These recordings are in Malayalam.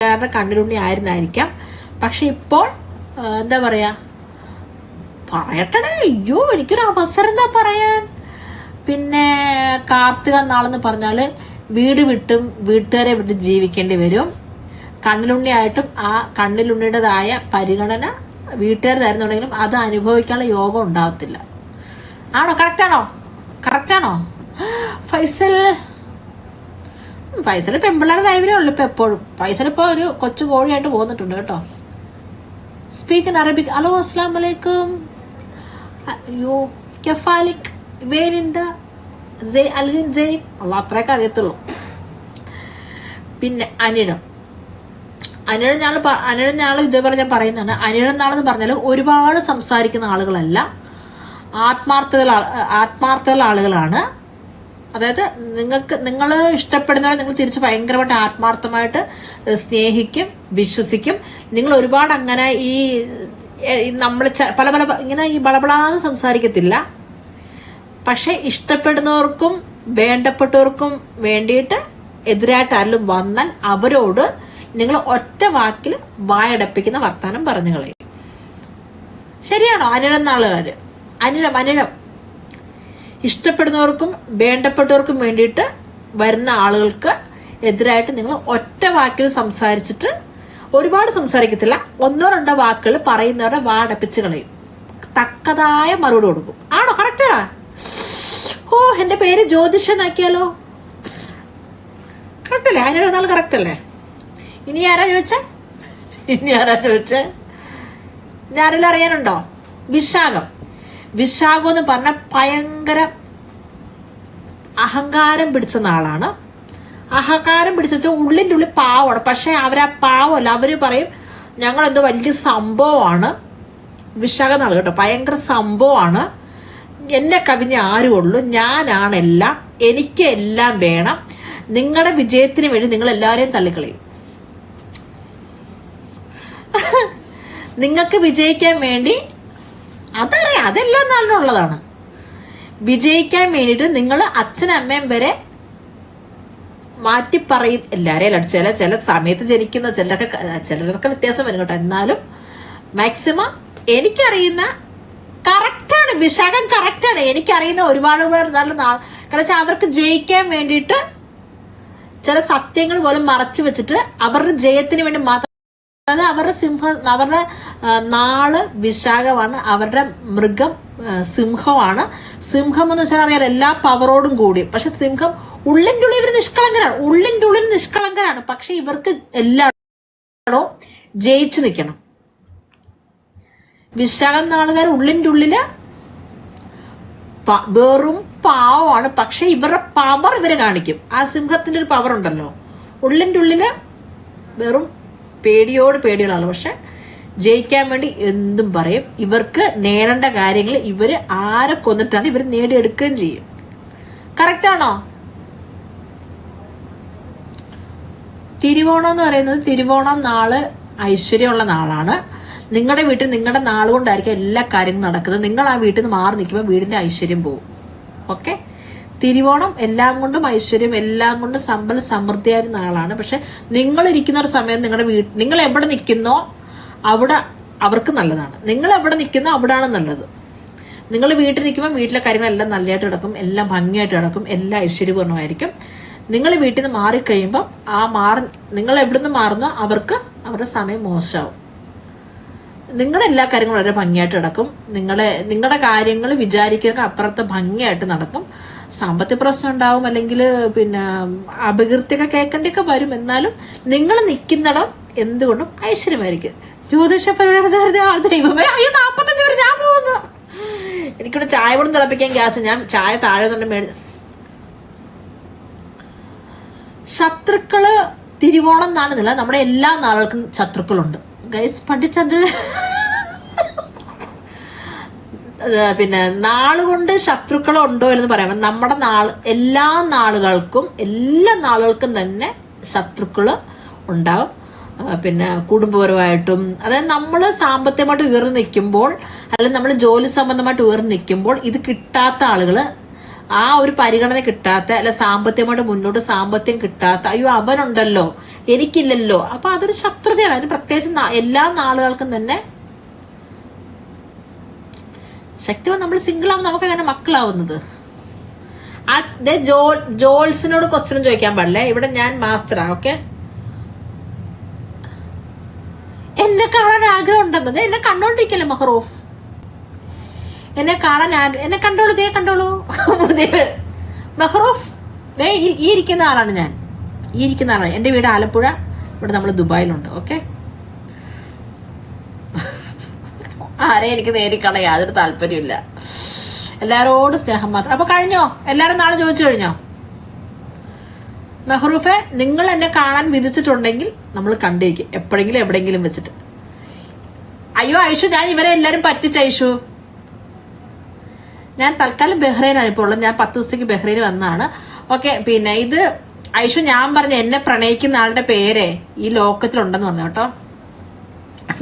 വീട്ടുകാരുടെ കണ്ണിലുണ്ണി ആയിരുന്നായിരിക്കാം. പക്ഷെ ഇപ്പോൾ എന്താ പറയാ? പറയട്ടടേ അയ്യോ എനിക്കൊരു അവസരം എന്താ പറയാൻ? പിന്നെ കാർത്തിക നാളെന്ന് പറഞ്ഞാൽ വീട് വിട്ടും വീട്ടുകാരെ വിട്ട് ജീവിക്കേണ്ടി വരും. കണ്ണിലുണ്ണിയായിട്ടും ആ കണ്ണിലുണ്ണിയുടേതായ പരിഗണന വീട്ടുകാർ തരുന്നുണ്ടെങ്കിലും അത് അനുഭവിക്കാനുള്ള യോഗം ഉണ്ടാകത്തില്ല ആണോ? കറക്റ്റാണോ കറക്റ്റാണോ ഫൈസൽ ഫൈസൽ പെമ്പിള്ളേരുടെ ലൈവിലേ ഉള്ളു ഇപ്പൊ എപ്പോഴും. ഫൈസൽ ഇപ്പൊ ഒരു കൊച്ചു കോഴിയായിട്ട് പോന്നിട്ടുണ്ട് കേട്ടോ. സ്പീക്ക് ഇൻ അറബിക് ഹലോ അസ്സാം വലൈക്കും അയ്യോ കെഫാലിക് വേനിണ്ട അൽവിൻ ജെയിൻ അല്ല അത്രയൊക്കെ അറിയത്തുള്ളൂ. പിന്നെ അനിഴം. അനിഴം ഞാൾ അനിഴം ഞാൾ ഇതേപോലെ ഞാൻ പറയുന്നതാണ്. അനിഴം നാളെന്ന് പറഞ്ഞാൽ ഒരുപാട് സംസാരിക്കുന്ന ആളുകളല്ല. ആത്മാർത്ഥത ആത്മാർത്ഥത ആളുകളാണ്. അതായത് നിങ്ങൾക്ക് നിങ്ങൾ ഇഷ്ടപ്പെടുന്നവരെ നിങ്ങൾ തിരിച്ച് ഭയങ്കരമായിട്ട് ആത്മാർത്ഥമായിട്ട് സ്നേഹിക്കും വിശ്വസിക്കും. നിങ്ങൾ ഒരുപാട് അങ്ങനെ ഈ നമ്മൾ പല പല ഇങ്ങനെ ഈ ബളബളാന്ന് സംസാരിക്കത്തില്ല. പക്ഷെ ഇഷ്ടപ്പെടുന്നവർക്കും വേണ്ടപ്പെട്ടവർക്കും വേണ്ടിയിട്ട് എതിരായിട്ട് ആരെങ്കിലും വന്നാൽ അവരോട് നിങ്ങൾ ഒറ്റ വാക്കിൽ വായടപ്പിക്കുന്ന വർത്തമാനം പറഞ്ഞു കളയും. ശരിയാണോ അനിഴം നാളുകാര് അനിഴം അനിഴം. ഇഷ്ടപ്പെടുന്നവർക്കും വേണ്ടപ്പെട്ടവർക്കും വേണ്ടിയിട്ട് വരുന്ന ആളുകൾക്ക് എതിരായിട്ട് നിങ്ങൾ ഒറ്റ വാക്കിൽ സംസാരിച്ചിട്ട് ഒരുപാട് സംസാരിക്കത്തില്ല. ഒന്നോ രണ്ടോ വാക്കുകൾ പറയുന്നവരുടെ വാടപ്പിച്ച് കളയും. തക്കതായ മറുപടി കൊടുക്കും. ആണോ? കറക്റ്റാ ഓ എന്റെ പേര് ജ്യോതിഷനാക്കിയാലോ കറക്റ്റല്ലേ അതിനൊരു നാൾ കറക്റ്റല്ലേ ഇനി ആരാ ചോദിച്ചേ? ഇനി ആരാ ചോദിച്ചേ? ഞാനെല്ലാം അറിയാനുണ്ടോ? വിശാഖം. വിശാഖം എന്ന് പറഞ്ഞ ഭയങ്കര അഹങ്കാരം പിടിച്ച നാളാണ്. അഹങ്കാരം പിടിച്ച വെച്ചാൽ ഉള്ളിന്റെ ഉള്ളിൽ പാവമാണ് പക്ഷെ അവരാ പാവമല്ല അവർ പറയും ഞങ്ങൾ എന്തോ വലിയ സംഭവമാണ്. വിശാഖ നാൾ കേട്ടോ. ഭയങ്കര സംഭവമാണ്. എന്നെ കവിഞ്ഞ ആരും ഉള്ളൂ. ഞാനാണെല്ലാം എനിക്ക് എല്ലാം വേണം. നിങ്ങളുടെ വിജയത്തിന് വേണ്ടി നിങ്ങൾ എല്ലാവരെയും തള്ളിക്കളയും. നിങ്ങൾക്ക് വിജയിക്കാൻ വേണ്ടി അതറിയാം അതെല്ലാം നല്ലതാണ് വിജയിക്കാൻ വേണ്ടിയിട്ട് നിങ്ങൾ അച്ഛനും അമ്മയും വരെ മാറ്റി പറയും എല്ലാരെയും അല്ല ചില ചില സമയത്ത് ജനിക്കുന്ന ചിലരൊക്കെ ചിലരൊക്കെ വ്യത്യാസം വരും കേട്ടോ. എന്നാലും മാക്സിമം എനിക്കറിയുന്ന കറക്റ്റാണ് വിശാഖം കറക്റ്റാണ് എനിക്കറിയുന്ന ഒരുപാട് പേർ നല്ല കാരണം വെച്ചാൽ അവർക്ക് ജയിക്കാൻ വേണ്ടിയിട്ട് ചില സത്യങ്ങൾ പോലും മറച്ചു വെച്ചിട്ട് അവരുടെ ജയത്തിന് വേണ്ടി മാത്രം അതായത് അവരുടെ സിംഹ അവരുടെ നാൾ വിശാഖമാണ് അവരുടെ മൃഗം സിംഹമാണ്. സിംഹം എന്ന് വെച്ചാൽ അറിയാം എല്ലാ പവറോടും കൂടി. പക്ഷെ സിംഹം ഉള്ളിന്റെ ഉള്ളിൽ ഇവർ നിഷ്കളങ്കരാണ്. ഉള്ളിന്റെ ഉള്ളിൽ നിഷ്കളങ്കരാണ്. പക്ഷെ ഇവർക്ക് എല്ലായിടവും ജയിച്ചു നിൽക്കണം. വിശാഖം നാളുകാർ ഉള്ളിന്റെ ഉള്ളിൽ വെറും പാവമാണ്. പക്ഷെ ഇവരുടെ പവർ ഇവരെ കാണിക്കും. ആ സിംഹത്തിന്റെ ഒരു പവർ ഉണ്ടല്ലോ. ഉള്ളിന്റെ ഉള്ളിൽ വെറും പേടിയോട് പേടികളാണ്. പക്ഷെ ജയിക്കാൻ വേണ്ടി എന്തും പറയും. ഇവർക്ക് നേടേണ്ട കാര്യങ്ങൾ ഇവർ ആരെ കൊന്നിട്ടാണ് ഇവർ നേടിയെടുക്കുകയും ചെയ്യും. കറക്റ്റാണോ തിരുവോണം എന്ന് പറയുന്നത് തിരുവോണം നാൾ ഐശ്വര്യമുള്ള നാളാണ്. നിങ്ങളുടെ വീട്ടിൽ നിങ്ങളുടെ നാളുകൊണ്ടായിരിക്കും എല്ലാ കാര്യങ്ങളും നടക്കുന്നത്. നിങ്ങൾ ആ വീട്ടിൽ നിന്ന് മാറി നിൽക്കുമ്പോൾ വീടിന്റെ ഐശ്വര്യം പോവും. ഓക്കെ തിരുവോണം എല്ലാം കൊണ്ടും ഐശ്വര്യം എല്ലാം കൊണ്ടും സമ്പൽ സമൃദ്ധിയായ ആളാണ്. പക്ഷെ നിങ്ങൾ ഇരിക്കുന്ന ഒരു സമയം നിങ്ങളുടെ വീട്ടിൽ നിങ്ങൾ എവിടെ നിൽക്കുന്നോ അവിടെ അവർക്ക് നല്ലതാണ്. നിങ്ങൾ എവിടെ നിൽക്കുന്നോ അവിടെയാണ് നല്ലത്. നിങ്ങൾ വീട്ടിൽ നിൽക്കുമ്പോൾ വീട്ടിലെ കാര്യങ്ങളെല്ലാം നല്ലതായിട്ട് കിടക്കും എല്ലാം ഭംഗിയായിട്ട് കിടക്കും എല്ലാം ഐശ്വര്യപൂർണമായിരിക്കും നിങ്ങൾ വീട്ടിൽ നിന്ന് മാറിക്കഴിയുമ്പോൾ ആ മാറി നിങ്ങൾ എവിടെ നിന്ന് മാറുന്നോ അവർക്ക് അവരുടെ സമയം മോശമാവും. നിങ്ങളുടെ എല്ലാ കാര്യങ്ങളും വളരെ ഭംഗിയായിട്ട് നടക്കും. നിങ്ങളെ നിങ്ങളുടെ കാര്യങ്ങൾ വിചാരിക്കുന്ന അപ്പുറത്ത് ഭംഗിയായിട്ട് നടക്കും. സാമ്പത്തിക പ്രശ്നം ഉണ്ടാവും അല്ലെങ്കിൽ പിന്നെ അപകീർത്തിയൊക്കെ കേൾക്കേണ്ടിയൊക്കെ വരും. എന്നാലും നിങ്ങൾ നിൽക്കുന്നിടം എന്തുകൊണ്ടും ഐശ്വര്യമായിരിക്കും. ജ്യോതിഷ പരിപാടി ദൈവമേ അയ്യോ ഞാൻ പോകുന്നു. എനിക്കിവിടെ ചായ കൂടെ തിളപ്പിക്കാൻ ഗ്യാസ് ഞാൻ ചായ താഴെ തന്നെ മേടി ശത്രുക്കൾ തിരുവോണം നാളെന്നില്ല നമ്മുടെ എല്ലാ നാളുകൾക്കും ശത്രുക്കളുണ്ട്. ഗൈസ് പഠിച്ചത് പിന്നെ നാളുകൊണ്ട് ശത്രുക്കളോ ഉണ്ടോ എന്ന് പറയാം. നമ്മുടെ നാൾ എല്ലാ നാളുകൾക്കും എല്ലാ നാളുകൾക്കും തന്നെ ശത്രുക്കൾ ഉണ്ടാവും. പിന്നെ കുടുംബപരമായിട്ടും അതായത് നമ്മൾ സാമ്പത്തികമായിട്ട് ഉയർന്നു നിൽക്കുമ്പോൾ അല്ലെങ്കിൽ നമ്മൾ ജോലി സംബന്ധമായിട്ട് ഉയർന്നു നിൽക്കുമ്പോൾ ഇത് കിട്ടാത്ത ആളുകൾ ആ ഒരു പരിഗണന കിട്ടാത്ത അല്ല സാമ്പത്തികമായിട്ട് മുന്നോട്ട് സാമ്പത്തികം കിട്ടാത്ത അയ്യോ അവനുണ്ടല്ലോ എനിക്കില്ലല്ലോ. അപ്പൊ അതൊരു ശത്രുതയാണ്. അതിന് പ്രത്യേകിച്ച് എല്ലാ നാളുകൾക്കും തന്നെ ശക്തിവാൻ നമ്മൾ സിംഗിൾ ആവുമ്പോൾ നമുക്ക് അങ്ങനെ മക്കളാവുന്നത്. ആ ജോ ജോൾസിനോട് ക്വസ്റ്റ്യൻ ചോദിക്കാൻ പാടില്ലേ? ഇവിടെ ഞാൻ മാസ്റ്ററാ ഓക്കെ എന്നെ കാണാൻ ആഗ്രഹം ഉണ്ടെന്നത് എന്നെ കണ്ടോണ്ടിരിക്കല്ലേ മഹറൂഫ്? എന്നെ കാണാൻ എന്നെ കണ്ടോളൂ ദേ കണ്ടോളൂ. മെഹ്റൂഫ് ദേ ഈ ഇരിക്കുന്ന ആളാണ് ഞാൻ. ഈ ഇരിക്കുന്ന ആളാണ്. എന്റെ വീട് ആലപ്പുഴ. ഇവിടെ നമ്മൾ ദുബായിലുണ്ട്. ഓക്കെ? ആരെ എനിക്ക് നേരിക്കണം യാതൊരു താല്പര്യമില്ല എല്ലാരോടും സ്നേഹം മാത്രം. അപ്പൊ കഴിഞ്ഞോ? എല്ലാരും നാളെ ചോദിച്ചു കഴിഞ്ഞോ? മെഹ്റൂഫെ നിങ്ങൾ എന്നെ കാണാൻ വിധിച്ചിട്ടുണ്ടെങ്കിൽ നമ്മൾ കണ്ടേക്കും എപ്പോഴെങ്കിലും എവിടെയെങ്കിലും വെച്ചിട്ട്. അയ്യോ ഐഷു ഞാൻ ഇവരെ എല്ലാരും പറ്റിച്ചു ഐഷു. ഞാൻ തൽക്കാലം ബഹ്റൈനാണ്. ഇപ്പോൾ ഉള്ളത് ഞാൻ പത്ത് ദിവസത്തേക്ക് ബഹ്റൈൻ വന്നതാണ്. ഓക്കെ പിന്നെ ഇത് ഐഷു ഞാൻ പറഞ്ഞ എന്നെ പ്രണയിക്കുന്ന ആളുടെ പേരെ ഈ ലോക്കത്തിലുണ്ടെന്ന് പറഞ്ഞു കേട്ടോ.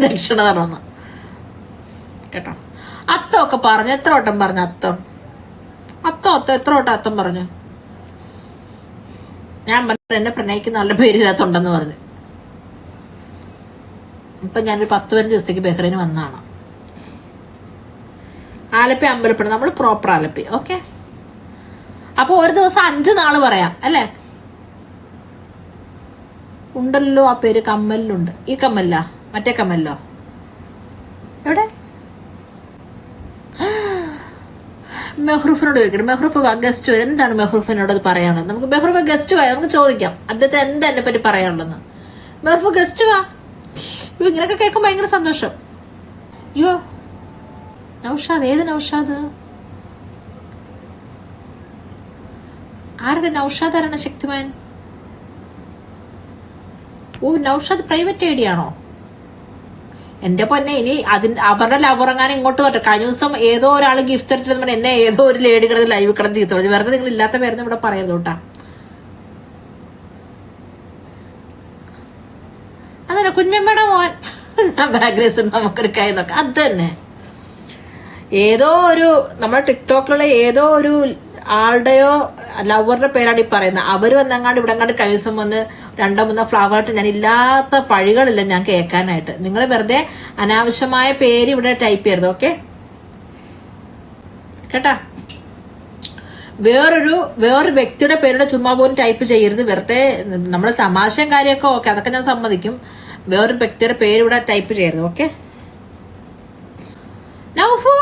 ദക്ഷിണ തരണമെന്ന് കേട്ടോ? അത്തമൊക്കെ പറഞ്ഞു. എത്ര വട്ടം പറഞ്ഞു അത്തം? അത്തം അത്തം എത്ര വട്ടം അത്തം പറഞ്ഞു? ഞാൻ പറഞ്ഞു എന്നെ പ്രണയിക്കുന്ന ആളുടെ പേര് ഇതിനകത്തുണ്ടെന്ന് പറഞ്ഞു. ഇപ്പൊ ഞാനൊരു പത്ത് പതിനഞ്ച് ദിവസത്തേക്ക് ബഹ്റൈന് വന്നതാണ്. ആലപ്പി അമ്പലപ്പുഴ നമ്മൾ പ്രോപ്പർ ആലപ്പി. ഓക്കെ അപ്പൊ ഒരു ദിവസം അഞ്ച് നാൾ പറയാം. അല്ലേ? ഉണ്ടല്ലോ ആ പേര് കമ്മലിലുണ്ട്. ഈ കമ്മല്ല? മറ്റേ കമ്മലിലോ? എവിടെ? മെഹ്റൂഫിനോട് ചോദിക്കണം മെഹ്റൂഫ് ഗസ്റ്റ് വരും. എന്താണ് മെഹ്റൂഫിനോട് അത് പറയാനുള്ളത്? നമുക്ക് മെഹ്റൂഫ് ഗസ്റ്റ് വാ നമുക്ക് ചോദിക്കാം. അദ്ദേഹത്തെ എന്താ എന്നെ പറ്റി പറയാനുള്ളതെന്ന്. മെഹ്റൂഫ് ഗസ്റ്റ് വാ? ഇങ്ങനെയൊക്കെ കേൾക്കുമ്പോൾ ഭയങ്കര സന്തോഷം. അയ്യോ നൗഷാദ്? ഏത് നൗഷാദ്? ആരുടെ നൗഷാദ് ആരാണ് ശക്തിമാൻ? ഓ നൗഷാദ് പ്രൈവറ്റ് ഐ ഡി ആണോ? എന്റെ പൊന്നെ ഇനി അതിന് അവരുടെ ലവർ ഇങ്ങോട്ട് വരട്ടെ. കഴിഞ്ഞ ദിവസം ഏതോ ഒരാൾ ഗിഫ്റ്റ് തരട്ടെന്ന് പറഞ്ഞാൽ എന്നെ ഏതോ ഒരു ലേഡി കിടന്ന് ലൈവ് കിടന്ന് ചീത്ത പറഞ്ഞു വെറുതെ നിങ്ങൾ ഇല്ലാത്ത പേരെന്ന് ഇവിടെ പറയരുത് കേട്ടാ. അതല്ല കുഞ്ഞമ്മയുടെ മോൻ. ബാഗ്രേസ് നമുക്കൊരു കൈ നോക്കാം. അത് തന്നെ. ഏതോ ഒരു നമ്മുടെ ടിക്ടോക്കിലുള്ള ഏതോ ഒരു ആളുടെയോ ലവറുടെ പേരാണ് ഈ പറയുന്നത്. അവർ വന്നങ്ങാണ്ട് ഇവിടെ കണ്ട് കൈവസം വന്ന് രണ്ടോ മൂന്നോ ഫ്ലവർ ഇട്ട് ഞാൻ ഇല്ലാത്ത പഴികളില്ല ഞാൻ കേൾക്കാനായിട്ട്. നിങ്ങൾ വെറുതെ അനാവശ്യമായ പേര് ഇവിടെ ടൈപ്പ് ചെയ്യരുത് ഓക്കെ? കേട്ടാ? വേറൊരു വേറൊരു വ്യക്തിയുടെ പേരുടെ ചുമ്മാ പോലും ടൈപ്പ് ചെയ്യരുത്. വെറുതെ നമ്മൾ തമാശയും കാര്യമൊക്കെ ഓക്കെ അതൊക്കെ ഞാൻ സമ്മതിക്കും. വേറൊരു വ്യക്തിയുടെ പേര് ഇവിടെ ടൈപ്പ് ചെയ്യരുത് ഓക്കെ? നൗഫു!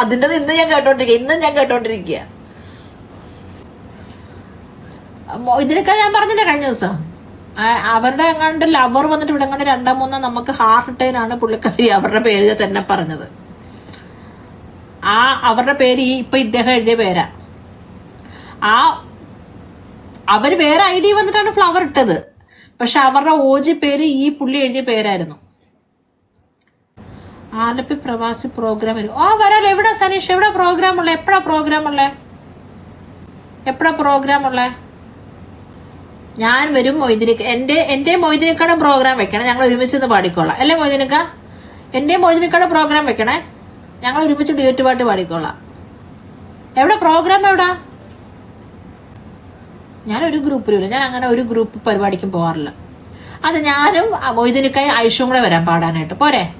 അതിന്റെ ഇന്ന് ഞാൻ കേട്ടോണ്ടിരിക്കുക ഇന്നും ഞാൻ കേട്ടോണ്ടിരിക്കുക ഇതിനൊക്കെ ഞാൻ പറഞ്ഞില്ല കഴിഞ്ഞ ദിവസം? അവരുടെ എങ്ങാണ്ട് ലവർ വന്നിട്ട് ഇവിടെ എങ്ങാണ്ട് രണ്ടാം മൂന്നാം നമുക്ക് ഹാർട്ട് അറ്റാക്കിനാണ് പുള്ളിക്കാരി അവരുടെ പേര് തന്നെ പറഞ്ഞത്. ആ അവരുടെ പേര് ഈ ഇപ്പൊ ഇദ്ദേഹം എഴുതിയ പേരാ. ആ അവർ വേറെ ഐ ഡി വന്നിട്ടാണ് ഫ്ലവർ ഇട്ടത്. പക്ഷെ അവരുടെ ഓജി പേര് ഈ പുള്ളി എഴുതിയ പേരായിരുന്നു. ആലപ്പി പ്രവാസി പ്രോഗ്രാം വരും. ഓ വരാലോ. എവിടെ സനീഷ്? എവിടെ പ്രോഗ്രാം ഉള്ള? എപ്പോഴാ പ്രോഗ്രാം ഉള്ളേ? എപ്പോഴാ പ്രോഗ്രാം ഉള്ളേ? ഞാൻ വരും മൊയ്തിനിക്ക. എന്റെ എന്റെ മൊയ്തിനിക്കയുടെ പ്രോഗ്രാം വെക്കണേ. ഞങ്ങൾ ഒരുമിച്ച് ഒന്ന് പാടിക്കോളാം. അല്ലേ മൊയ്തിനിക്ക? എന്റെ മൊയ്തിനിക്കയുടെ പ്രോഗ്രാം വെക്കണേ. ഞങ്ങൾ ഒരുമിച്ച് ഡ്യൂറ്റ് പാട്ട് പാടിക്കോളാം. എവിടെ? പ്രോഗ്രാം എവിടാ? ഞാൻ ഒരു ഗ്രൂപ്പിലും ഞാൻ അങ്ങനെ ഒരു ഗ്രൂപ്പ് പരിപാടിക്കും പോകാറില്ല അത് ഞാനും മൊയ്തിനിക്കായി ഐഷും കൂടെ വരാൻ പാടാനായിട്ട്. പോരെ?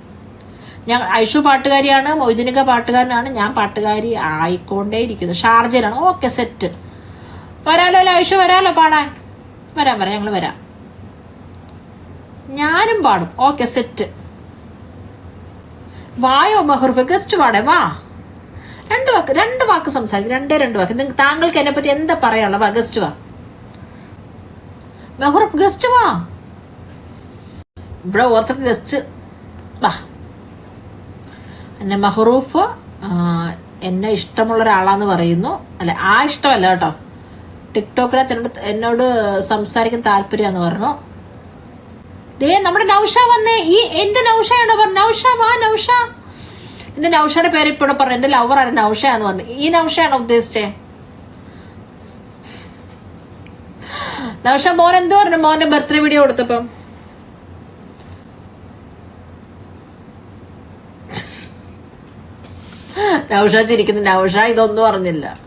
ഞാൻ ഐഷു പാട്ടുകാരിയാണ് മൊയ്തിനിക്ക പാട്ടുകാരനാണ് ഞാൻ പാട്ടുകാരി ആയിക്കൊണ്ടേ ഇരിക്കുന്നു ഷാർജയിലാണ്. ഓക്കെ സെറ്റ് വരാലോ ഐഷു? വരാലോ പാടാൻ? വരാം വരാം ഞങ്ങൾ വരാം. ഞാനും പാടും. ഓക്കെ സെറ്റ് വായോ മഹുർഫ് ഗസ്റ്റ് പാടേ വാ. രണ്ട് വാക്ക് രണ്ട് വാക്ക് സംസാരിക്കും. രണ്ടേ രണ്ട് വാക്ക്. നിങ്ങൾക്ക് താങ്കൾക്ക് എന്നെ പറ്റി എന്താ പറയാനുള്ള വാ ഗസ്റ്റ് വാ. മെഹറുഫ് ഗസ്റ്റ് വാ. ഇവിടെ ഓർത്തക്ക് ഗസ്റ്റ് വാ. എന്നെ മെഹറൂഫ് എന്നെ ഇഷ്ടമുള്ള ഒരാളാന്ന് പറയുന്നു. അല്ലെ ആ ഇഷ്ടമല്ല കേട്ടോ. ടിക്ടോക്കിനകത്ത് എന്നോട് എന്നോട് സംസാരിക്കാൻ താല്പര്യമാന്ന് പറഞ്ഞു. ദേ നമ്മുടെ നൗഷ വന്നേ. ഈ എന്റെ നൗഷയാണോ പറഞ്ഞു? നൗഷ വാ നൗഷ. എന്റെ നൗഷയുടെ പേര് ഇപ്പോഴും പറഞ്ഞു. എന്റെ ആണ് നൗഷ എന്ന് പറഞ്ഞു. ഈ നൗഷയാണോ ഉദ്ദേശിച്ചേ? നൗഷ മോൻ എന്ത് പറഞ്ഞു? മോന്റെ ബർത്ത്ഡേ വീഡിയോ കൊടുത്തപ്പം. നൗഷ ചിരിക്കുന്നു നൗഷ ഇതൊന്നും അറിഞ്ഞില്ല.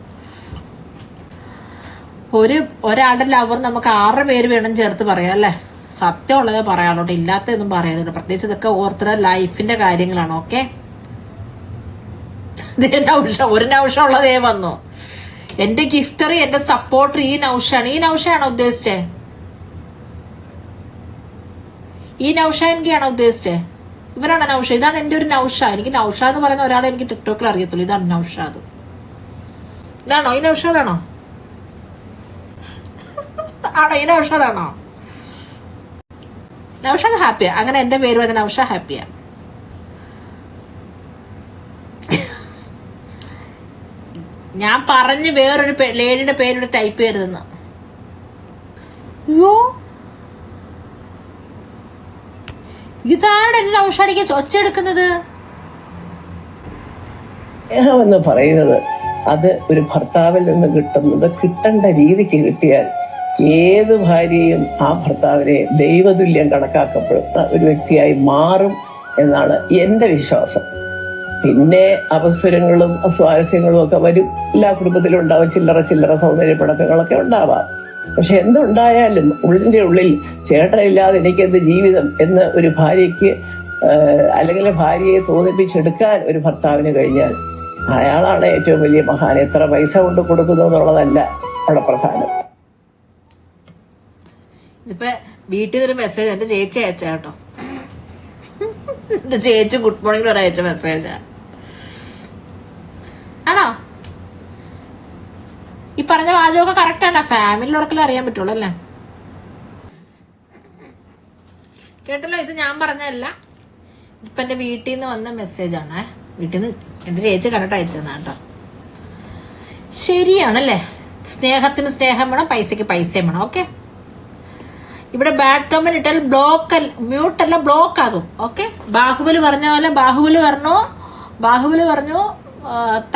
ഒരു ഒരാളുടെ ലവർ നമുക്ക് ആറ് പേര് വേണം ചേർത്ത് പറയാം അല്ലേ? സത്യമുള്ളതേ പറയാനുള്ളൂ ഇല്ലാത്തതൊന്നും പറയാനുള്ളൂ പ്രത്യേകിച്ച് ഇതൊക്കെ ഓർത്തര ലൈഫിന്റെ കാര്യങ്ങളാണ് ഓക്കെ? നൗഷ ഒരു നൗഷ ഉള്ളതേ വന്നു. എന്റെ ഗിഫ്റ്റർ എന്റെ സപ്പോർട്ടർ ഈ നൗഷാണ്. ഈ നൗഷയാണോ ഉദ്ദേശിച്ചേ? ഈ നൗഷ എനിക്കാണോ ഉദ്ദേശിച്ചേ? ഇവരാണ് നൗഷ ഇതാണ് എന്റെ ഒരു നൗഷ എനിക്ക് നൗഷ എന്ന് പറയുന്ന ഒരാളെ എനിക്ക് ടിക്ടോക്കിൽ അറിയത്തുള്ളൂ. ഇതാണ് നൗഷാദ്. ഇതാണോ? ഈ നൗഷാദാണോ? ആണോ? ഈ നൗഷാദാണോ? നൗഷാദ് ഹാപ്പിയാ. അങ്ങനെ എന്റെ പേര് വന്ന നൗഷ ഹാപ്പിയാ. ഞാൻ പറഞ്ഞ് വേറൊരു ലേഡിയുടെ പേരിവിടെ ടൈപ്പ് ചെയ്യരുതെന്ന്. അയ്യോ. ഇതാണ് എന്നെ ഉഷാടിക്ക് ഒച്ചെടുക്കുന്നത് സ്നേഹമെന്ന് പറയുന്നത് അത് ഒരു ഭർത്താവിൽ നിന്ന് കിട്ടുന്നത് കിട്ടേണ്ട രീതിക്ക് കിട്ടിയാൽ ഏത് ഭാര്യയും ആ ഭർത്താവിനെ ദൈവതുല്യം കണക്കാക്കപ്പെടുന്ന ഒരു വ്യക്തിയായി മാറും എന്നാണ് എന്റെ വിശ്വാസം. പിന്നെ അവസരങ്ങളും അസ്വാരസ്യങ്ങളും ഒക്കെ വരും. എല്ലാ കുടുംബത്തിലും ഉണ്ടാവും ചില്ലറ ചില്ലറ സൗന്ദര്യപ്പണക്കങ്ങളൊക്കെ ഉണ്ടാവാം. പക്ഷെ എന്തുണ്ടായാലും ഉള്ളിന്റെ ഉള്ളിൽ ചേട്ടനില്ലാതെ എനിക്കെന്ത് ജീവിതം എന്ന് ഒരു ഭാര്യയ്ക്ക് അല്ലെങ്കിൽ ഭാര്യയെ തോന്നിപ്പിച്ചെടുക്കാൻ ഒരു ഭർത്താവിന് കഴിഞ്ഞാൽ അയാളാണ് ഏറ്റവും വലിയ മഹാൻ. എത്ര പൈസ കൊണ്ട് കൊടുക്കുന്നു എന്നുള്ളതല്ല അവിടെ പ്രധാനം. ഇപ്പൊ വീട്ടിൽ നിന്നൊരു മെസ്സേജ് എന്റെ ചേച്ചി അയച്ച കേട്ടോ. എന്റെ ചേച്ചി ഗുഡ് മോർണിംഗ് വരെ അയച്ച മെസ്സേജാ ആണോ? ഈ പറഞ്ഞ വാചകമൊക്കെ കറക്റ്റ് ആണ്? ഫാമിലി ഉറക്കലേ അറിയാൻ പറ്റുള്ളൂ അല്ലേ? കേട്ടല്ലോ ഇത് ഞാൻ പറഞ്ഞതല്ല. ഇപ്പൊ എന്റെ വീട്ടിൽ നിന്ന് വന്ന മെസ്സേജ് ആണ്. വീട്ടിൽ നിന്ന് എന്റെ ചേച്ചി കണ്ടിട്ട് അയച്ചതാണ് കേട്ടോ. ശരിയാണല്ലേ? സ്നേഹത്തിന് സ്നേഹം വേണം പൈസക്ക് പൈസയും വേണം ഓക്കെ ഇവിടെ ബാഡ് കമന്റ് ഇട്ടാൽ ബ്ലോക്ക് മ്യൂട്ട് അല്ല ബ്ലോക്ക് ആകും ഓക്കെ ബാഹുബലി പറഞ്ഞ പോലെ ബാഹുബലി പറഞ്ഞു ബാഹുബലി പറഞ്ഞു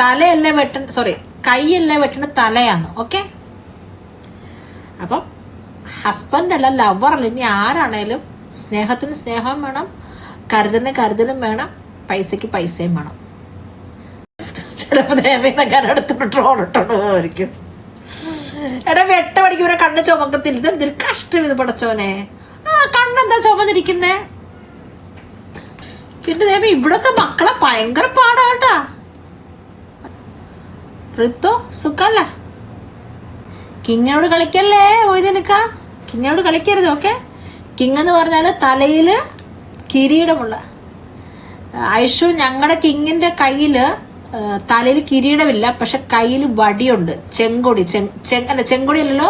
തലയല്ലേ തലയല്ല വെട്ട സോറി കൈയല്ല വെട്ടണ തലയാണ് ഓക്കെ അപ്പം ഹസ്ബൻഡ് അല്ല ലവർ അല്ല ഇനി ആരാണേലും സ്നേഹത്തിന് സ്നേഹം വേണം കരുതലിന് കരുതലും വേണം പൈസക്ക് പൈസയും വേണം. ചിലപ്പോ ദേവീന്നൊക്കെ അടുത്തോട്ട് ട്രോൾ ഇട്ടോണ്ട് പോയിരിക്കും എടാ വെട്ട പഠിക്കുമ്പോ കണ്ണ് ചുമക്കത്തില്ല. ഇത് എന്തൊരു കഷ്ടം ഇത് പടച്ചോനെ. ആ കണ്ണെന്താ ചുമന്നിരിക്കുന്നേ? പിന്നെ ദേവി ഇവിടത്തെ മക്കളെ ഭയങ്കര പാടാട്ടാ. ഋതു സുഖല്ല? കിങ്ങിനോട് കളിക്കല്ലേ പോയതെനിക്ക കിങ്ങിനോട് കളിക്കരുത് ഓക്കെ കിങ് എന്ന് പറഞ്ഞാൽ തലയിൽ കിരീടമുള്ള. ഐഷു ഞങ്ങളുടെ കിങ്ങിന്റെ കയ്യിൽ തലയിൽ കിരീടമില്ല പക്ഷെ കയ്യിൽ വടിയുണ്ട്. ചെങ്കൊടി ചെങ് അല്ല ചെങ്കൊടി അല്ലല്ലോ?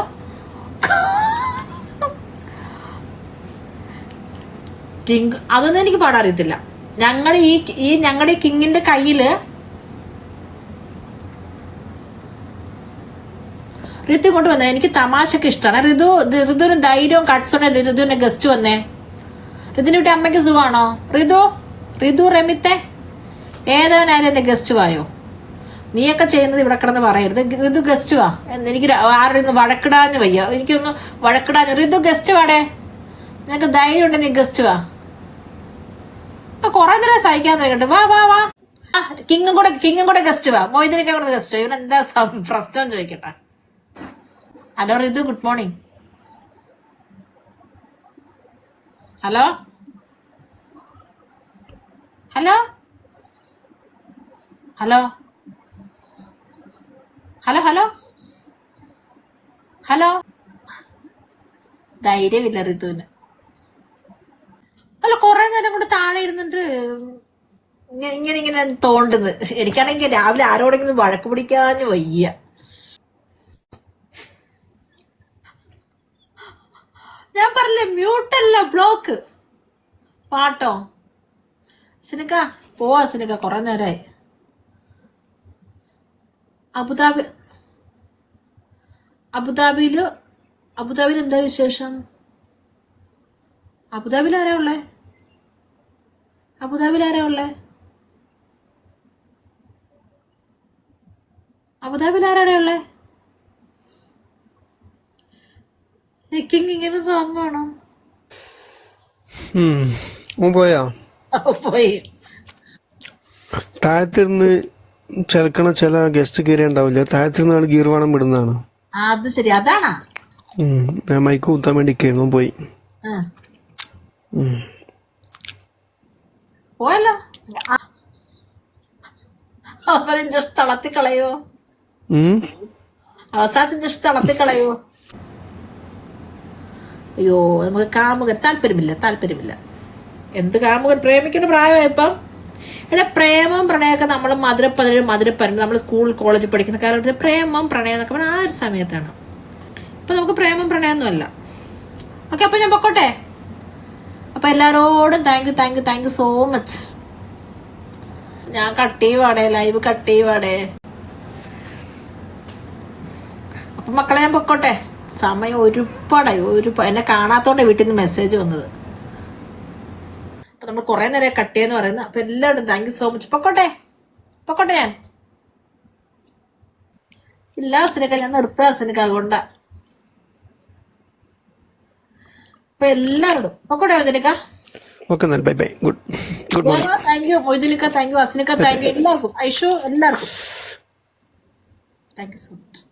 അതൊന്നും എനിക്ക് പാടാറിയത്തില്ല ഞങ്ങളുടെ ഈ ഈ ഞങ്ങളുടെ കിങ്ങിന്റെ കയ്യിൽ ഋതു കൊണ്ട് വന്നത് എനിക്ക് തമാശക്ക് ഇഷ്ടമാണ് ഋതു ഋതുവിന് ധൈര്യവും കട്സുണ്ടല്ലേ ഋതുവിന്റെ ഗസ്റ്റ് വന്നേ. ഋതുവിന്റെ വീട്ടിൽ അമ്മയ്ക്ക് സുഖമാണോ? ഋതു ഋതു റമിത്തെ ഏതവനായാലും എന്റെ ഗസ്റ്റ് വായോ? നീയൊക്കെ ചെയ്യുന്നത് ഇവിടെ കിടന്ന് പറയരുത്. ഋതു ഗസ്റ്റ് വാ. എനിക്ക് ആരുടെ വഴക്കിടാന്ന് വയ്യ. എനിക്കൊന്ന് വഴക്കിടാന്ന് ഋതു ഗസ്റ്റ് വാടേ. നിനക്ക് ധൈര്യം ഉണ്ട് നീ ഗസ്റ്റ് വാ. കൊറേ നേരം സഹിക്കാൻ തുടങ്ങിട്ട് വാ വാ വാ. കിങ്ങും കൂടെ കിങ്ങും കൂടെ ഗസ്റ്റ് വാ. മോയിദിനൊക്കെ കൂടെ ഗസ്റ്റ് ഇവൻ എന്താ പ്രശ്നം ചോദിക്കട്ടെ. Hello Ritu good morning hello hello hello hello hello hello ധൈര്യമില്ല ഋതുവിന് അല്ല കുറെ നേരം കൂടെ താഴെ ഇരുന്നിട്ട് ഇങ്ങനെ ഇങ്ങനെ തോണ്ടുന്നത് എനിക്കാണെങ്കിൽ രാവിലെ ആരോടെങ്കിലും വഴക്ക് പിടിക്കാഞ്ഞ് വയ്യ. പറഞ്ഞില്ലേ മ്യൂട്ടല്ല ബ്ലോക്ക് പാട്ടോ? സിനിക്ക പോവാ സിനിക്ക കുറെ നേരമായി അബുദാബി അബുദാബിയിൽ അബുദാബിയിൽ എന്താ വിശേഷം? അബുദാബിയിൽ ആരാ ഉള്ളേ? അബുദാബിയിൽ ആരാ ഉള്ളേ? അബുദാബിയിൽ ആരാടെ ഉള്ളേ? എനിക്കിങ് ഇങ്ങനെ സോങ്. ഓൻ പോയോ പോയി താഴത്തിരുന്ന് ചിലക്കണ ചില ഗസ്റ്റ് കയറി ഉണ്ടാവില്ല താഴത്തിരുന്നാണ് ഗീർവാണം വിടുന്നതാണ് അത് ശരി അതാണോ. ഞാൻ മൈക്ക് കുത്താൻ വേണ്ടി കയറുന്നു പോയി. പോയല്ലോ. അവസാനം ജസ്റ്റ് തളർത്തി കളയോ. അവസാനത്തിന് ജസ്റ്റ് തളർത്തി കളയോ അയ്യോ നമുക്ക് കാമുകൻ താല്പര്യമില്ല താല്പര്യമില്ല. എന്ത് കാമുകൻ? പ്രേമിക്കുന്ന പ്രായമായപ്പം എടാ പ്രേമം പ്രണയമൊക്കെ നമ്മൾ മധുരപ്പതിര് മധുരപ്പരം നമ്മൾ സ്കൂൾ കോളേജിൽ പഠിക്കുന്ന കാലഘട്ടത്തിൽ പ്രേമം പ്രണയം എന്നൊക്കെ പറഞ്ഞാൽ ആ ഒരു സമയത്താണ്. ഇപ്പം നമുക്ക് പ്രേമം പ്രണയമൊന്നും അല്ല. ഓക്കെ അപ്പം ഞാൻ പൊക്കോട്ടെ? അപ്പം എല്ലാവരോടും thank you thank you thank you so much ഞാൻ കട്ട് ചെയ്യുവാടേ ലൈവ് കട്ട് ചെയ്യുവാടേ അപ്പം മക്കളെ ഞാൻ പൊക്കോട്ടെ? സമയം ഒരുപാടായി. ഒരു എന്നെ കാണാത്തോണ്ട് വീട്ടിൽ നിന്ന് മെസ്സേജ് വന്നത്. അപ്പൊ നമ്മൾ കുറെ നേരം കട്ട് ചെയ്യുന്ന പറയുന്നത് അപ്പൊ എല്ലാവരും താങ്ക് യു സോ മച്ച് പൊക്കോട്ടെ. പൊക്കോട്ടെ ഞാൻ. എല്ലാ സിനിക്ക ഞാൻ നിർത്ത സിനിക്ക അതുകൊണ്ടാ. അപ്പൊ എല്ലാവരോടും പൊക്കോട്ടെ സിനിക്ക okay bye bye. Good. Good morning. Thank you മൊയ്തുനിക്ക thank you അസിനിക്ക താങ്ക് യു എല്ലാവർക്കും. ഐഷു എല്ലാവർക്കും. Thank you so much